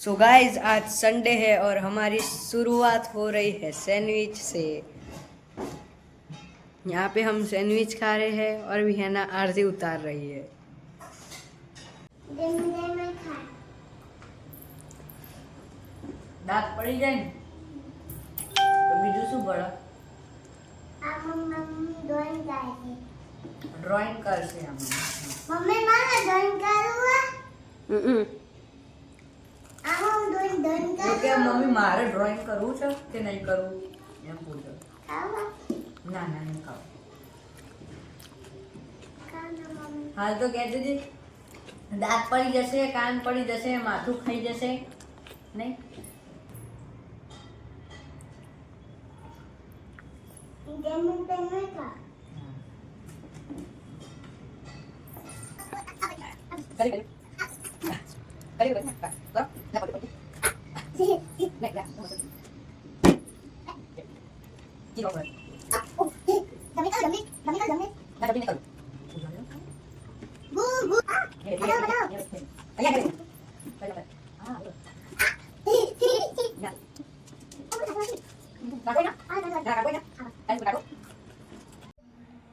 So guys आज Sunday है और हमारी शुरुआत हो रही है सैंडविच से यहाँ पे हम सैंडविच खा रहे हैं और विहाना आरती उतार रही है દાંત પડી જાય ને તો બીજું શું ભળે ડ્રોઈંગ કરશે આમાં મમ્મી મારે ડ્રોઈંગ કરવું કે મમ્મી મારે ડ્રોઈંગ કરવું છે કે નહીં કરવું? એમ પૂછો. ના ના નહીં ખાવ. હાલ તો કહે હતી દાંત પડી જશે કાન પડી જશે માથું ખાઈ જશે નહીં? કરી કરી. કરી કરી લો લો લો નહીં લા જી લો બસ તમે કરો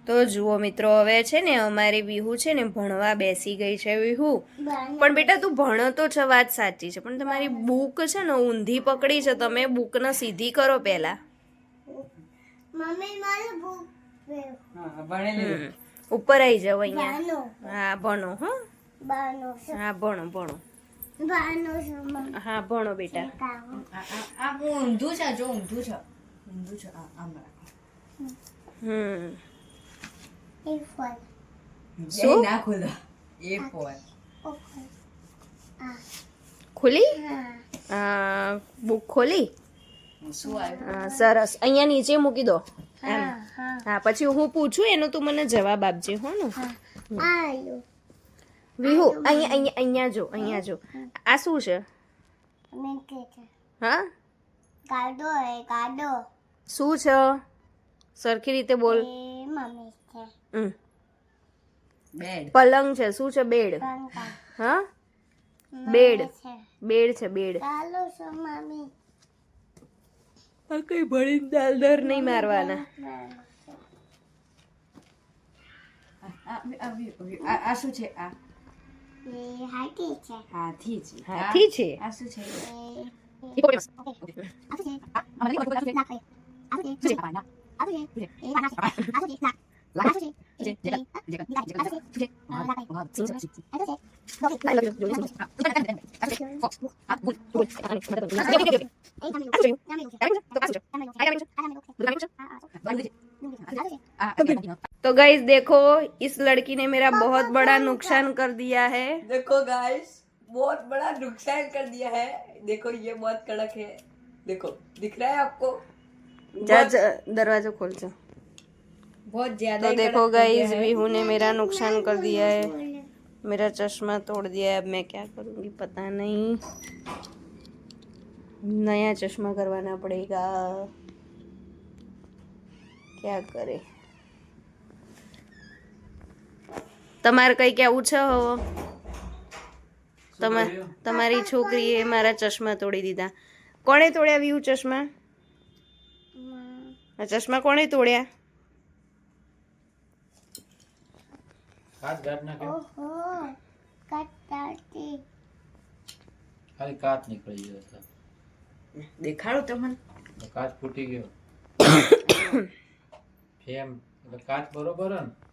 તો જુઓ મિત્રો, હવે છે ને અમારી વિહુ છે ને ભણવા બેસી ગઈ છે વિહુ પણ બેટા, તું ભણો તો છે, વાત સાચી છે પણ તમારી બુક છે ને ઊંધી પકડી છે, તમે બુકને સીધી કરો પહેલા મમ્મી, મારી બુ હમ. ઉપર આવી જાવ અહીંયા. હા ભણો હા. હા ભણો ભણો. હા ભણો બેટા. આ ઊંધું છે જો ઊંધું છે. ઊંધું છે આમ રાખો. હમ. એ શું? ના ખોલો. એ ફોર ખુલી? બુક ખોલી? શું સરસ. અહીંયા નીચે મૂકી દો. હા હા હા પછી હું પૂછું એનો તું મને જવાબ આપજે હો ને. હા. વિહુ અહીંયા અહીંયા અહીંયા જો અહીંયા જો. આ શું છે? હા? ગાડો એ ગાડો. શું છે? સરખી રીતે બોલ. બેડ. પલંગ છે શું છે? બેડ. હા? બેડ. બેડ છે બેડ. ચાલો છો મમ્મી. કઈ ભણીને દાલદર નહીં મારવાના. આ આ- આ આ શું છે આ એ હાથી છે હાથી છે હાથી છે આ શું છે એ આ तो गाइस देखो इस लड़की ने मेरा बहुत बड़ा नुकसान कर दिया है। देखो गाइस बहुत बड़ा नुकसान कर दिया है। देखो ये बहुत कड़क है। देखो दिख रहा है आपको? जा, दरवाज़ा खोल जा। बहुत ज़्यादा तो देखो गाइस बिहू ने मेरा नुकसान कर दिया है। मेरा चश्मा तोड़ दिया है। अब मैं क्या करूँगी पता नहीं। नया चश्मा करवाना पड़ेगा। क्या करें? તમારે કઈ કેવું છે હવે? તમા તમારી છોકરીએ મારા ચશ્મા તોડી દીધા. કોણે તોડ્યા વ્યૂ ચશ્મા? આ ચશ્મા કોણે તોડ્યા? કટાતી ખાલી કાચ નીકળી ગયો હતો. દેખાડો તમને. તો કાચ ફૂટી ગયો. ફેમ એટલે કાચ બરોબર ને?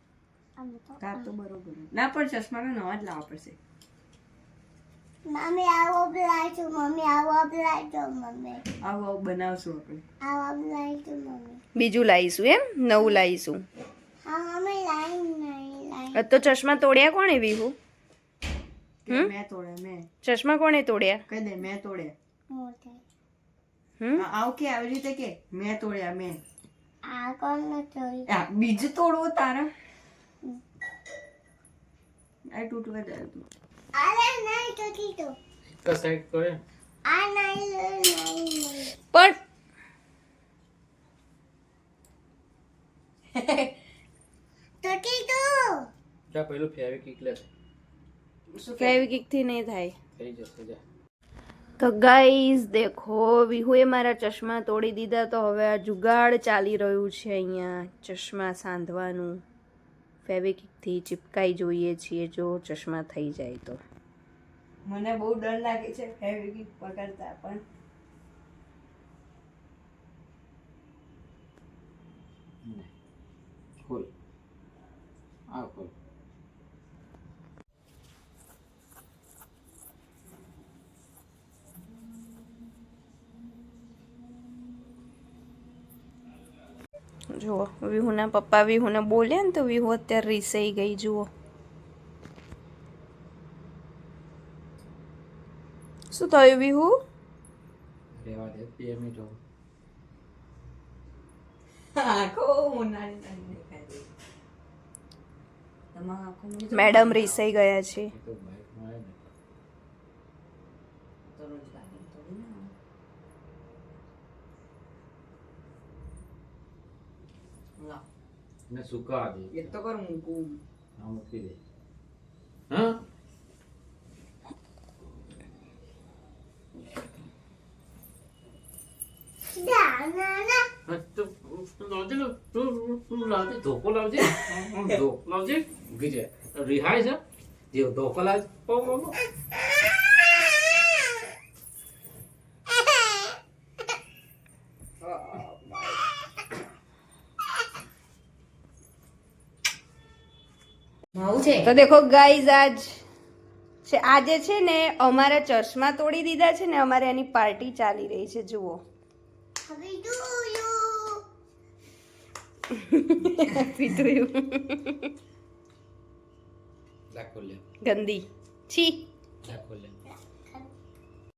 આમ તો કા બરોબર ના પણ ચશ્માનો નવા જ લાવવા પડશે. મમ્મી આવો બોલાય મમ્મી આવો બોલાય મમ્મી. આવું બનાવશું આપણે. આવો બોલાય મમ્મી. બીજું લાવીશું એમ? નવું લાવીશું. હા મમ્મી લાઈન નહીં લાઈન. તો ચશ્મા તોડ્યા કોણે વિહુ? મેં તોડ્યા મેં. ચશ્મા કોણે તોડ્યા? કહી દે મેં તોડ્યા. હમ? આવ કે આવી રીતે કે? મેં તોડ્યા મેં. આ કોણ તોડ્યા? બીજું તોડવો તારે? આ તૂટવા જાય તું અરે નહીં તો કીધું એક સાઈડ કરે આ નહીં નહીં પણ તો કીધું જા પેલું ફેવિકિક લે ફેવિકિકથી નહીં થાય. થઈ જશે જા. તો ગાઈઝ દેખો વિહુએ મારા ચશ્મા તોડી દીધા તો હવે આ જુગાડ ચાલી રહ્યું છે અહીંયા ચશ્મા સાંધવાનું. ફેવિકથી ચિપકાઈ જોઈએ છીએ જો ચશ્મા થઈ જાય તો. મને બહુ ડર લાગે છે ફેવિકિક પકડતા પણ ખોલ. આ ખોલ. જુઓ વિહુના પપ્પા વિહુને બોલ્યા ને તો વિહુ અત્યારે રીસાઈ ગઈ જુઓ. શું થયું વિહુ? મેડમ રીસાઈ ગયા છે એ તો બાઇકમાં આવે ને તો રોજ લાગે થોડી ના લાવ. ને સુકા દે એ તો કર મૂકું હા મૂકી દે હા ધોકો લાવજે ધોકો લાવજે રિહાય છે જે ધોકો લાવજે છે? તો દેખો ગાઈઝ આજ છે આજે છે ને અમારા ચશ્મા તોડી દીધા છે ને અમારે એની પાર્ટી ચાલી રહી છે જુઓ. ગંદી. છી.